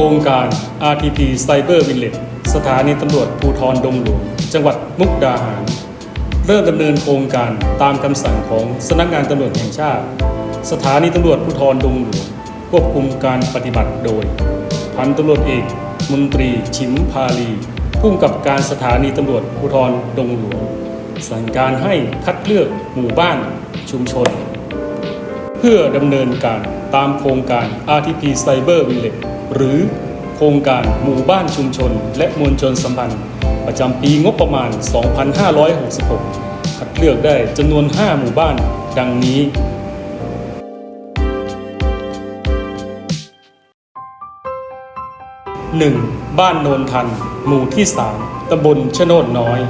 ครงการ RTP Cyber Village สถานีตำรวจภูธรดงหลวง จังหวัดมุกดาหาร เริ่มดำเนินโครงการตามคำสั่งของสำนักงานตำรวจแห่งชาติ สถานีตำรวจภูธรดงหลวง ควบคุมการปฏิบัติโดย พันตำรวจเอกมนตรีชิมพาลีผู้กำกับการสถานีตำรวจภูธรดงหลวง สั่งการให้คัดเลือกหมู่บ้านชุมชน เพื่อดำเนินการ ตามโครงการ RTP Cyber Village หรือโครงการหมู่บ้านชุมชน และมวลชนสัมพันธ์ ประจำปีงบประมาณ 2566 คัดเลือกได้จำนวน 5 หมู่บ้านดังนี้ 1. บ้านโนนทัน หมู่ที่ 3 ตำบลชะโนดน้อย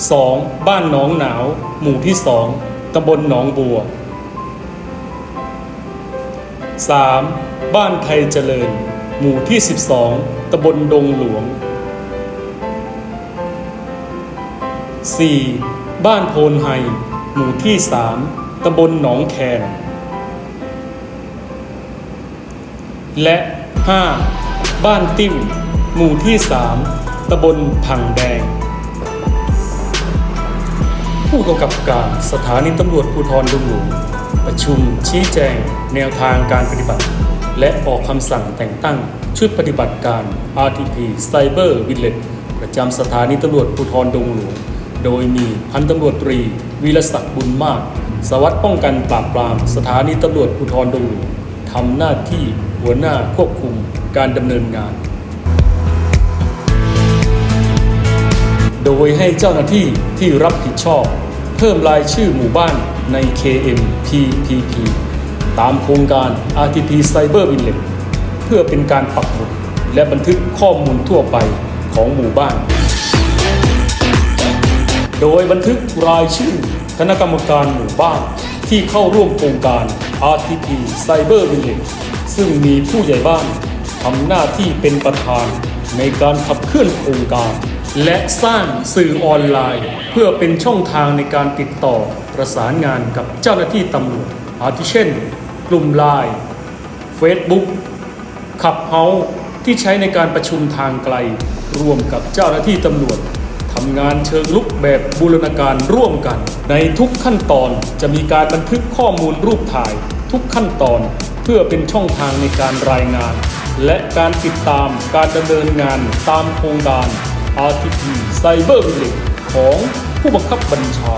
2. บ้านหนองหนาว หมู่ที่ 2 ตำบลหนองบัว 3. บ้านไทยเจริญ หมู่ที่ 12ตำบลดงหลวง 4. บ้านโพนไฮหมู่ที่ 3ตำบลหนองแคนและ 5. บ้านติ้วหมู่ที่ 3ตำบลพังแดง ผู้กำกับการสถานีตำรวจภูธรดงหลวงประชุมชี้แจง แนวทางการปฏิบัติ และออกคำสั่งแต่งตั้งชุดปฏิบัติการ RTP Cyber Village ประจำสถานีตำรวจภูธรดงหลวง โดยมีพันตำรวจตรีวีรศักดิ์บุญมาก สวัสดิ์ป้องกันปราบปรามสถานีตำรวจภูธรดงหลวงทำหน้าที่หัวหน้าควบคุมการดำเนินงาน โดยให้เจ้าหน้าที่ที่รับผิดชอบ พิ่มรายชื่อหมู่บ้านใน KMPPP ตามโครงการ RTP Cyber Village เพื่อเป็นการปักหมุดและบันทึกข้อมูลทั่วไปของหมู่บ้าน โดยบันทึกรายชื่อคณะกรรมการหมู่บ้านที่เข้าร่วมโครงการ RTP Cyber Village ซึ่งมีผู้ใหญ่บ้านทำหน้าที่เป็นประธานในการขับเคลื่อนโครงการ และสร้างสื่อออนไลน์ เพื่อเป็นช่องทางในการติดต่อประสานงานกับเจ้าหน้าที่ตำรวจอาทิเช่น กลุ่มไลน์ Facebook ขับเฮาที่ใช้ในการประชุมทางไกล ร่วมกับเจ้าหน้าที่ตำรวจทำงานเชิงลุกแบบบูรณาการร่วมกัน ในทุกขั้นตอนจะมีการบันทึกข้อมูลรูปถ่าย ทุกขั้นตอนเพื่อเป็นช่องทางในการรายงาน และการติดตามการดำเนินงานตามโครงการ RTP Cyber Village ของผู้บังคับบัญชา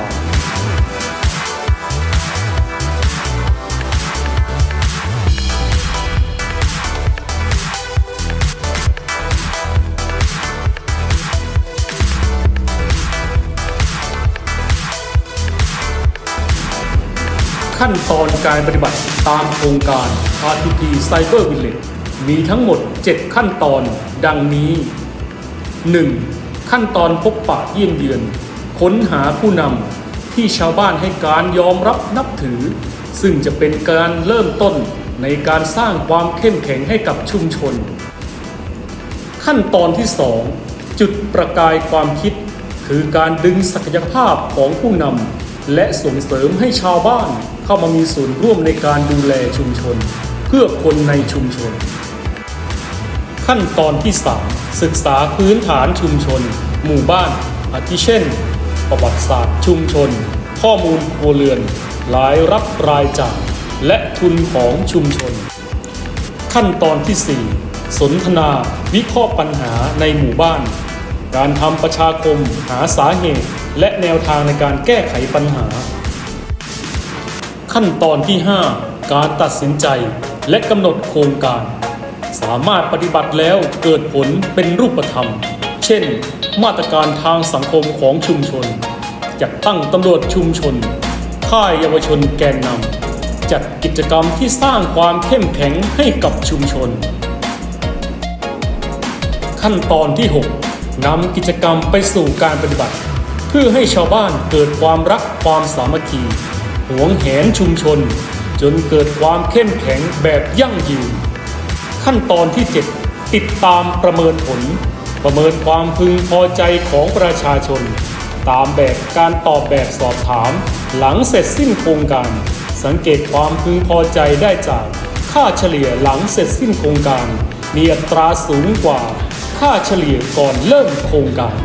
ขั้นตอนการปฏิบัติตามโครงการ RTP Cyber Village มีทั้งหมด 7 ขั้นตอนดังนี้ 1. ขั้นตอนพบปะเยี่ยมเยือน ค้นหาผู้นำที่ชาวบ้านให้การยอมรับนับถือ ซึ่งจะเป็นการเริ่มต้นในการสร้างความเข้มแข็งให้กับชุมชน ขั้นตอนที่ 2 จุดประกายความคิด คือการดึงศักยภาพของผู้นำและส่งเสริมให้ชาวบ้านเข้ามามีส่วนร่วมในการดูแลชุมชน เพื่อคนในชุมชน ขั้นตอนที่ 3 ศึกษาพื้นฐานชุมชน หมู่บ้าน อาทิเช่น ประวัติศาสตร์ชุมชน ข้อมูลครัวเรือนรายรับรายจ่ายและทุนของชุมชน ขั้นตอนที่ 4 สนทนาวิเคราะห์ปัญหาในหมู่บ้าน การทำประชาคมหาสาเหตุ และแนวทางในการแก้ไขปัญหา ขั้นตอนที่ 5 การตัดสินใจและกำหนดโครงการ สามารถปฏิบัติแล้วเกิดผลเป็นรูปธรรม เช่น มาตรการทางสังคมของชุมชน จัดตั้งตำรวจชุมชน ค่ายเยาวชนแกนนำจัดกิจกรรมที่สร้างความเข้มแข็งให้กับชุมชน ขั้นตอนที่ 6นำกิจกรรมไปสู่การปฏิบัติ เพื่อให้ชาวบ้านเกิดความรักความสามัคคีหวงแหนชุมชน จนเกิดความเข้มแข็งแบบยั่งยืน ขั้นตอนที่ 7 ติดตามประเมินผล ประเมินความพึงพอใจของประชาชน ตามแบบการตอบแบบสอบถาม หลังเสร็จสิ้นโครงการสสังเกตความพึงพอใจได้จาก ค่าเฉลี่ยหลังเสร็จสิ้นโครงการ มีอัตราสูงกว่า ค่าเฉลี่ยก่อนเริ่มโครงการ